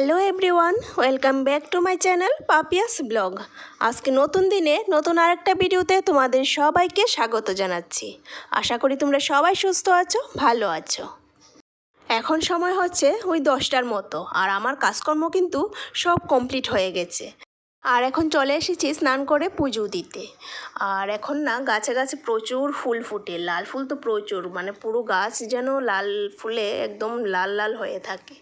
Hello everyone, welcome back to my channel Papiya's blog. আজকে নতুন দিনে নতুন আরেকটা ভিডিওতে তোমাদের সবাইকে স্বাগত জানাচ্ছি। আশা করি তোমরা সবাই সুস্থ আছো, ভালো আছো। এখন সময় হচ্ছে ওই দশটার মতো, আর আমার কাজকর্ম কিন্তু সব কমপ্লিট হয়ে গেছে। আর এখন চলে এসেছি স্নান করে পুজো দিতে। আর এখন না গাছে গাছে প্রচুর ফুল ফুটে, লাল ফুল তো প্রচুর মানে পুরো গাছ যেন লাল ফুলে একদম লাল লাল হয়ে থাকে।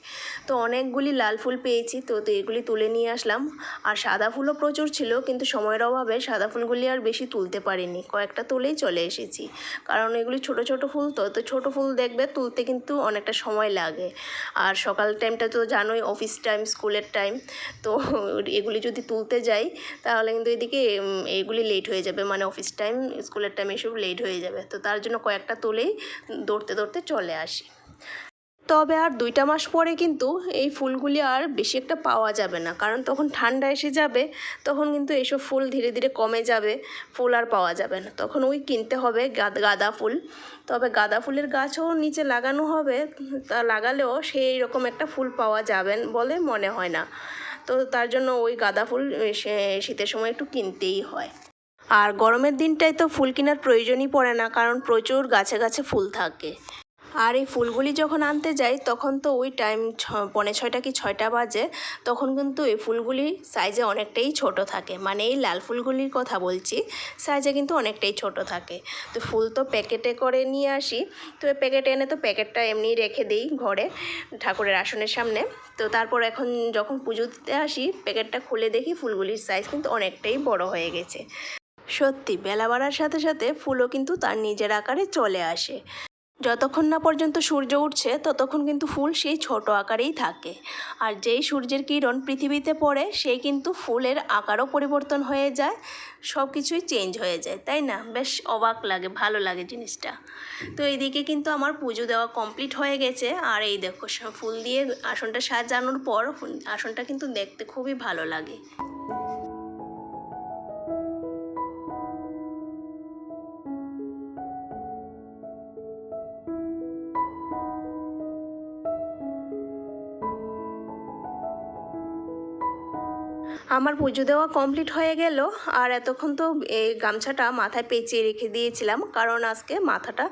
তো অনেকগুলি লাল ফুল পেয়েছি, তো তো এগুলি তুলে নিয়ে আসলাম। আর সাদা ফুলও প্রচুর ছিল, কিন্তু সময়ের অভাবে সাদা ফুলগুলি আর বেশি তুলতে পারিনি, কয়েকটা তুলেই চলে এসেছি। কারণ এগুলি ছোট ছোট ফুল তো তো ছোট ফুল দেখবে তুলতে কিন্তু অনেকটা সময় লাগে। আর সকাল টাইমটা তো জানোই অফিস টাইম স্কুলের টাইম তো এগুলি যদি তুলতে যাই তাহলে কিন্তু এদিকে উম, এইগুলি লেট হয়ে যাবে। মানে অফিস টাইম স্কুলের টাইম এসব লেট হয়ে যাবে। তো তার জন্য কয়েকটা তুলেই দৌড়তে দৌড়তে চলে আসি। তবে আর দুইটা মাস পরে কিন্তু এই ফুলগুলি আর বেশি একটা পাওয়া যাবে না। কারণ তখন ঠান্ডা এসে যাবে তখন কিন্তু এইসব ফুল ধীরে ধীরে কমে যাবে ফুল আর পাওয়া যাবে না। তখন ওই কিনতে হবে গাঁদা ফুল। তবে গাঁদা ফুলের গাছও নিচে লাগানো হবে তা লাগালেও সেই রকম একটা ফুল পাওয়া যাবেন বলে মনে হয় না। তো তার জন্য ওই গাঁদা ফুল শীতের সময় একটু কিনতেই হয়। আর গরমের দিনটায় তো ফুল কেনার প্রয়োজনই পড়ে না, কারণ প্রচুর গাছে গাছে ফুল থাকে। আর এই ফুলগুলি যখন আনতে যাই, তখন তো ওই টাইম ছ, পৌনে ছয়টা কি ছয়টা বাজে, তখন কিন্তু এই ফুলগুলি সাইজে অনেকটাই ছোট থাকে। মানে এই লাল ফুলগুলির কথা বলছি সাইজে কিন্তু অনেকটাই ছোট থাকে। তো ফুল তো প্যাকেটে করে নিয়ে আসি। তো প্যাকেটে এনে তো প্যাকেটটা এমনি রেখে দিই ঘরে, ঠাকুরের আসনের সামনে। তো তারপর এখন যখন পুজো দিতে আসি, প্যাকেটটা খুলে দেখি ফুলগুলির সাইজ কিন্তু অনেকটাই বড় হয়ে গেছে। সত্যি, বেলা বাড়ার সাথে সাথে ফুলও কিন্তু তার নিজের আকারে চলে আসে। যতক্ষণ না পর্যন্ত সূর্য উঠছে, ততক্ষণ কিন্তু ফুল সেই ছোট আকারেই থাকে। আর যেই সূর্যের কিরণ পৃথিবীতে পড়ে সেই কিন্তু ফুলের আকারও পরিবর্তন হয়ে যায় সব কিছুই চেঞ্জ হয়ে যায়, তাই না? বেশ অবাক লাগে, ভালো লাগে জিনিসটা। তো এইদিকে কিন্তু আমার পুজো দেওয়া কমপ্লিট হয়ে গেছে। আর এই দেখো ফুল দিয়ে আসনটা সাজানোর পর আসনটা কিন্তু দেখতে খুবই ভালো লাগে। আমার পুজো দেওয়া কমপ্লিট হয়ে গেল, আর এতক্ষণ তো এই গামছাটা মাথায় পেঁচিয়ে রেখে দিয়েছিলাম, কারণ আজকে মাথাটা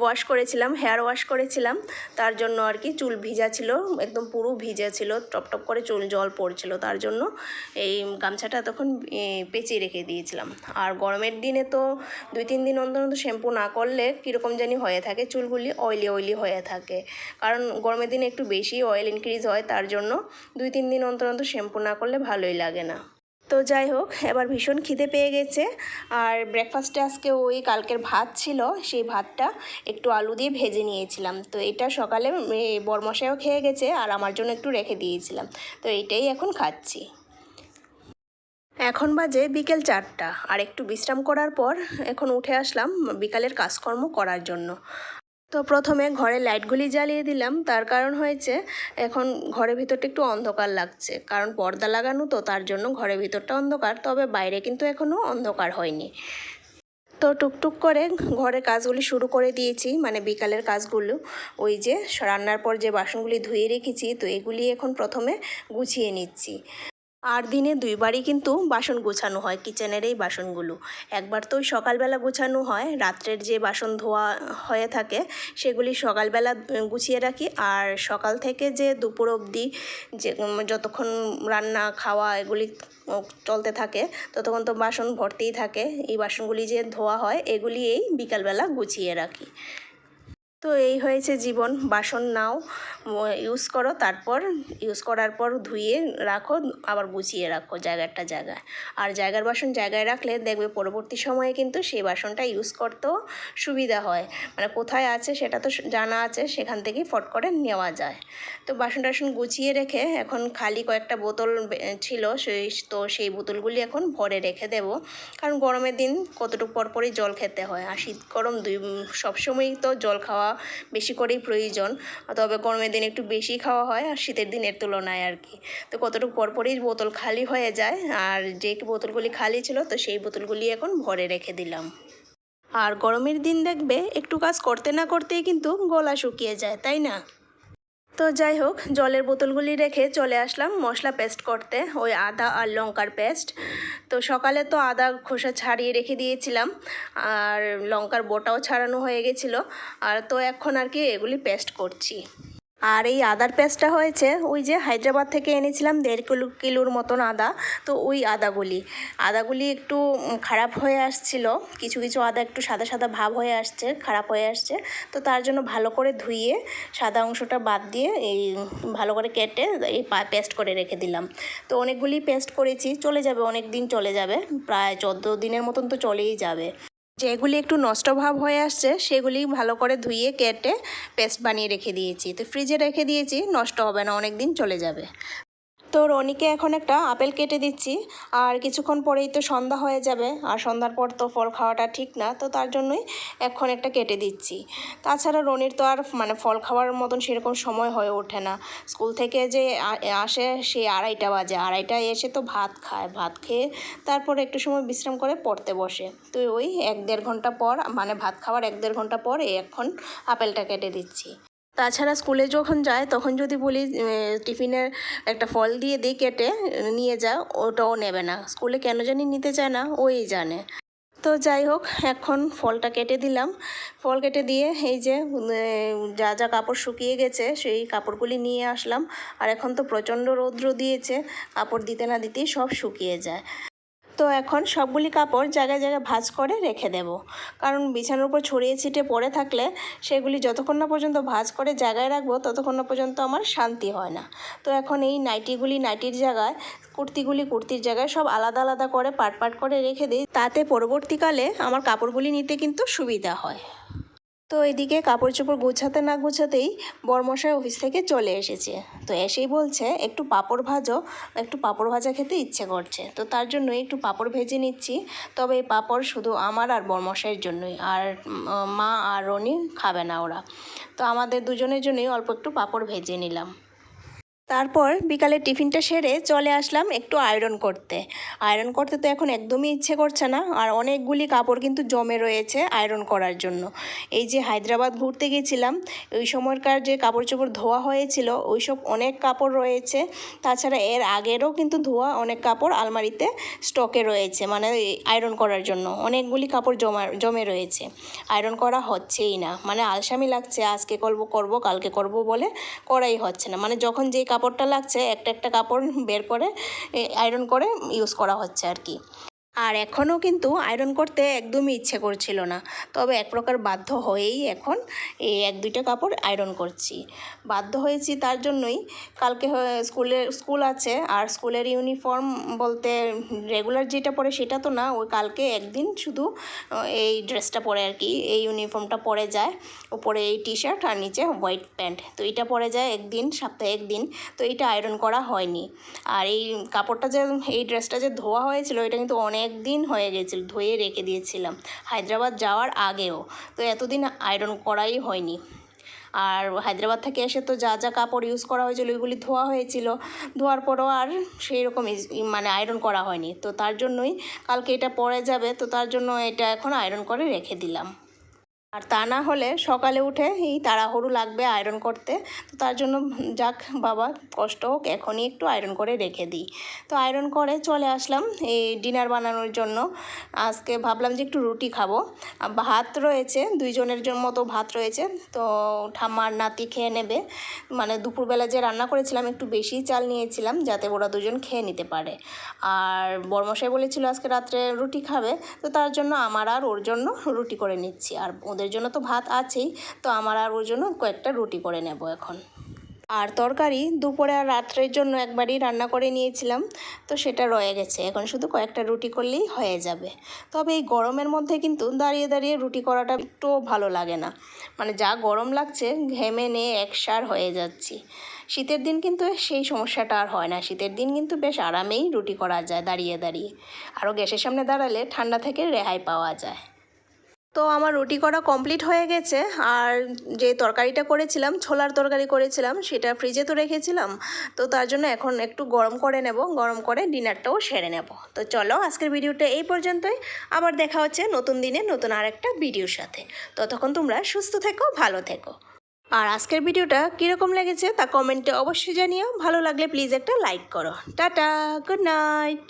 ওয়াশ করেছিলাম হেয়ার ওয়াশ করেছিলাম, তার জন্য আর কি চুল ভিজা ছিল, একদম পুরো ভিজা ছিল, টপ টপ করে চুল জল পড়ছিল, তার জন্য এই গামছাটা তখন পেঁচিয়ে রেখে দিয়েছিলাম। আর গরমের দিনে তো দুই তিন দিন অন্তর অন্তর শ্যাম্পু না করলে কীরকম জানি হয়ে থাকে, চুলগুলি অয়েলি অয়েলি হয়ে থাকে। কারণ গরমের দিনে একটু বেশি অয়েল ইনক্রিজ হয়, তার জন্য দুই তিন দিন অন্তর অন্তর শ্যাম্পু না করলে ভালোই লাগে। না। তো যাই হোক, এবার ভীষণ খিদে পেয়ে গেছে। আর ব্রেকফাস্টে আজকে ওই কালকের ভাত ছিল, সেই ভাতটা একটু আলু দিয়ে ভেজে নিয়েছিলাম। তো এটা সকালে বরমশাইও খেয়ে গেছে আর আমার জন্য একটু রেখে দিয়েছিলাম। তো এটাই এখন খাচ্ছি। এখন বাজে বিকেল চারটা। আর একটু বিশ্রাম করার পর এখন উঠে আসলাম বিকালের কাজকর্ম করার জন্য। তো প্রথমে ঘরে লাইটগুলি জ্বালিয়ে দিলাম। তার কারণ হয়েছে, এখন ঘরের ভিতরটা একটু অন্ধকার লাগছে। কারণ পর্দা লাগানো তো, তার জন্য ঘরের ভিতরটা অন্ধকার। তবে বাইরে কিন্তু এখনও অন্ধকার হয়নি। তো টুকটুক করে ঘরের কাজগুলি শুরু করে দিয়েছি মানে বিকালের কাজগুলো। ওই যে রান্নার পর যে বাসনগুলি ধুয়ে রেখেছি, তো এগুলি এখন প্রথমে গুছিয়ে নিচ্ছি। আর দিনে দুইবারই কিন্তু বাসন গোছানো হয় কিচেনের এই বাসনগুলো। একবার তো সকালবেলা গোছানো হয়, রাত্রের যে বাসন ধোয়া হয়ে থাকে সেগুলি সকালবেলা গুছিয়ে রাখি। আর সকাল থেকে যে দুপুর অবধি যে যতক্ষণ রান্না, খাওয়া এগুলি চলতে থাকে, ততক্ষণ তো বাসন ভর্তিই থাকে। এই বাসনগুলি যে ধোয়া হয় এগুলি এই বিকালবেলা গুছিয়ে রাখি। তো এই হয়েছে জীবন। বাসন নাও ইউজ করো, তারপর ইউজ করার পর ধুয়ে রাখো, আবার গুছিয়ে রাখো জায়গাটা জায়গায়। আর জায়গার বাসন জায়গায় রাখলে দেখবে পরবর্তী সময়ে কিন্তু সেই বাসনটা ইউজ করতেও সুবিধা হয়। মানে কোথায় আছে সেটা তো জানা আছে, সেখান থেকেই ফট করে নেওয়া যায়। তো বাসন টাসন গুছিয়ে রেখে এখন খালি কয়েকটা বোতল ছিল, সেই তো সেই বোতলগুলি এখন ভরে রেখে দেব। কারণ গরমের দিন কতটুকু পর পরই জল খেতে হয়। আর শীত গরম দুই, সবসময়ই তো জল খাওয়া বেশি করেই প্রয়োজন। তবে গরমের দিন একটু বেশি খাওয়া হয় আর শীতের দিনের তুলনায় আর কি। তো কতটুকু পরপরই বোতল খালি হয়ে যায় আর যে বোতলগুলি খালি ছিল তো সেই বোতলগুলি এখন ভরে রেখে দিলাম। আর গরমের দিন দেখবে একটু কাজ করতে না করতেই কিন্তু গলা শুকিয়ে যায়, তাই না? তো যাই হোক, জলের বোতলগুলি রেখে চলে আসলাম মশলা পেস্ট করতে, ওই আদা আর লঙ্কার পেস্ট। তো সকালে তো আদা খোসা ছাড়িয়ে রেখে দিয়েছিলাম, আর লঙ্কার বোটাও ছাড়ানো হয়ে গেছিল। আর তো এখন আর কি এগুলি পেস্ট করছি। আর এই আদার পেস্টটা হয়েছে, ওই যে হায়দ্রাবাদ থেকে এনেছিলাম দেড় কিলো, কিলোর মতন আদা, তো ওই আদাগুলি। আদাগুলি একটু খারাপ হয়ে আসছিল, কিছু কিছু আদা একটু সাদা সাদা ভাব হয়ে আসছে, খারাপ হয়ে আসছে, তো তার জন্য ভালো করে ধুইয়ে সাদা অংশটা বাদ দিয়ে এই ভালো করে কেটে এই পেস্ট করে রেখে দিলাম। তো অনেকগুলি পেস্ট করেছি, চলে যাবে অনেক দিন চলে যাবে, প্রায় চোদ্দ দিনের মতন তো চলেই যাবে। যেগুলি একটু নষ্ট ভাব হয়ে আসছে, সেগুলি ভালো করে ধুয়ে, কেটে, পেস্ট বানিয়ে রেখে দিয়েছি। তো ফ্রিজে রেখে দিয়েছি, নষ্ট হবে না অনেক দিন চলে যাবে। তো রনিকে এখন একটা আপেল কেটে দিচ্ছি, আর কিছুক্ষণ পরেই তো সন্ধ্যা হয়ে যাবে, আর সন্ধ্যার পর তো ফল খাওয়াটা ঠিক না, তো তার জন্যই এখন একটা কেটে দিচ্ছি। তাছাড়া রনির তো আর মানে ফল খাওয়ার মতন সেরকম সময় হয়ে ওঠে না। স্কুল থেকে যে আসে সেই আড়াইটা বাজে, আড়াইটায় এসে তো ভাত খায়, ভাত খেয়ে তারপর একটু সময় বিশ্রাম করে পড়তে বসে। তো ওই এক দেড় ঘণ্টা পর মানে ভাত খাওয়ার এক দেড় ঘণ্টা পর এখন আপেলটা কেটে দিচ্ছি। তাছাড়া স্কুলে যখন যায়, তখন যদি বলি টিফিনের একটা ফল দিয়ে দিই কেটে, নিয়ে যা, ওটাও নেবে না। স্কুলে কেন জানি নিতে চায় না, ওই জানে। তো যাই হোক, এখন ফলটা কেটে দিলাম। ফল কেটে দিয়ে এই যে যা যা কাপড় শুকিয়ে গেছে, সেই কাপড়গুলি নিয়ে আসলাম। আর এখন তো প্রচণ্ড রৌদ্র দিয়েছে, কাপড় দিতে না দিতেই সব শুকিয়ে যায়। তো এখন সবগুলি কাপড় জায়গায় জায়গায় ভাজ করে রেখে দেব। কারণ বিছানার উপর ছড়িয়ে ছিটে পড়ে থাকলে সেগুলি যতক্ষণ না পর্যন্ত ভাজ করে জায়গায় রাখব, ততক্ষণ না পর্যন্ত আমার শান্তি হয় না। তো এখন এই নাইটিগুলি নাইটির জায়গায়, কুর্তিগুলি কুর্তির জায়গায় সব আলাদা আলাদা করে পাট পাট করে রেখে দিই। তাতে পরবর্তীকালে আমার কাপড়গুলি নিতে কিন্তু সুবিধা হয়। তো এদিকে কাপড় চোপড় গোছাতে না গোছাতেই বরমশাই অফিস থেকে চলে এসেছে। তো এসেই বলছে, একটু পাঁপড় ভাজো, একটু পাঁপড় ভাজা খেতে ইচ্ছে করছে। তো তার জন্যই একটু পাঁপড় ভেজে নিচ্ছি। তবে এই পাঁপড় শুধু আমার আর বরমশাইয়ের জন্যই। আর, মা আর রনি খাবে না ওরা। তো আমাদের দুজনের জন্যই অল্প একটু পাঁপড় ভেজে নিলাম। তারপর বিকালে টিফিনটা সেরে চলে আসলাম একটু আয়রন করতে। আয়রন করতে তো এখন একদমই ইচ্ছে করছে না, আর অনেকগুলি কাপড় কিন্তু জমে রয়েছে আয়রন করার জন্য। এই যে হায়দ্রাবাদ ঘুরতে গেছিলাম, ওই সময়কার যে কাপড় চোপড় ধোয়া হয়েছিল ওই সব অনেক কাপড় রয়েছে। তাছাড়া এর আগেরও কিন্তু ধোয়া অনেক কাপড় আলমারিতে স্টকে রয়েছে মানে আয়রন করার জন্য। অনেকগুলি কাপড় জমা, জমে রয়েছে। আয়রন করা হচ্ছেই না মানে আলসামি লাগছে, আজকে করব, করব, কালকে করব বলে করাই হচ্ছে না। মানে যখন যেই কাপড়টা লাগছে একটা একটা কাপড় বের করে আয়রন করে ইউজ করা হচ্ছে আর কি। আর এখনও কিন্তু আয়রন করতে একদমই ইচ্ছে করছিল না। তবে এক প্রকার বাধ্য হয়েই এখন এই এক দুইটা কাপড় আয়রন করছি। বাধ্য হয়েছি তার জন্যই। কালকে হ- স্কুলে, স্কুল আছে আর স্কুলের ইউনিফর্ম বলতে রেগুলার যেটা পরে সেটা তো না, ওই কালকে একদিন শুধু এই ড্রেসটা পরে আর কি, এই ইউনিফর্মটা পরে যায়। উপরে এই টি শার্ট আর নিচে হোয়াইট প্যান্ট তো এটা পরে যায় একদিন, সপ্তাহে একদিন। তো এটা আয়রন করা হয়নি। আর এই কাপড়টা যে, এই ড্রেসটা যে ধোয়া হয়েছিল, এটা কিন্তু অনেক দিন হয়ে গেছিল, ধুয়ে রেখে দিয়েছিলাম। হায়দ্রাবাদ যাওয়ার আগেও। তো এতদিন আয়রন করাই হয়নি। আর হায়দ্রাবাদ থেকে এসে তো যা যা কাপড় ইউজ করা হয়েছিল, ওইগুলি ধোয়া হয়েছিল। ধোয়ার পরও আর সেই রকম মানে আয়রন করা হয়নি। তো তার জন্যই কালকে এটা পরে যাবে, তো তার জন্য এটা এখন আয়রন করে রেখে দিলাম। আর তা না হলে সকালে উঠে এই তাড়াহুড়ো লাগবে আয়রন করতে। তো তার জন্য যাক বাবা, কষ্ট হোক, এখনই একটু আয়রন করে রেখে দিই। তো আয়রন করে চলে আসলাম এই ডিনার বানানোর জন্য। আজকে ভাবলাম যে একটু রুটি খাব। ভাত রয়েছে, দুইজনের জন্য মতো ভাত রয়েছে। তো ঠাম্মার নাতি খেয়ে নেবে। মানে দুপুরবেলা যে রান্না করেছিলাম একটু বেশি চাল নিয়েছিলাম, যাতে ওরা দুজন খেয়ে নিতে পারে। আর বর্মশাই বলেছিল আজকে রাত্রে রুটি খাবে। তো তার জন্য আমার আর ওর জন্য রুটি করে নিচ্ছি। আর ওদের জন্য তো ভাত আছেই, তো আমার আর ওর জন্য কয়েকটা রুটি করে নেব এখন। আর তরকারি দুপুরে আর রাত্রের জন্য একবারই রান্না করে নিয়েছিলাম, তো সেটা রয়ে গেছে। এখন শুধু কয়েকটা রুটি করলেই হয়ে যাবে। তবে এই গরমের মধ্যে কিন্তু দাঁড়িয়ে দাঁড়িয়ে রুটি করাটা একটুও ভালো লাগে না। মানে যা গরম লাগছে, ঘেমে নিয়ে একসার হয়ে যাচ্ছি। শীতের দিন কিন্তু সেই সমস্যাটা আর হয় না। শীতের দিন কিন্তু বেশ আরামেই রুটি করা যায় দাঁড়িয়ে দাঁড়িয়ে। আরও গ্যাসের সামনে দাঁড়ালে ঠান্ডা থেকে রেহাই পাওয়া যায়। তো আমার রুটি করা কমপ্লিট হয়ে গেছে আর যে তরকারিটা করেছিলাম, ছোলার তরকারি করেছিলাম, সেটা ফ্রিজে তো রেখেছিলাম। তো তার জন্য এখন একটু গরম করে নেব, গরম করে ডিনারটাও সেরে নেব। তো চলো আজকের ভিডিওটা এই পর্যন্তই। আবার দেখা হচ্ছে নতুন দিনে নতুন আরেকটা ভিডিওর সাথে। ততক্ষণ তোমরা সুস্থ থেকো, ভালো থেকো। আর আজকের ভিডিওটা কীরকম লেগেছে তা কমেন্টে অবশ্যই জানিও। ভালো লাগলে প্লিজ একটা লাইক করো। Tata good night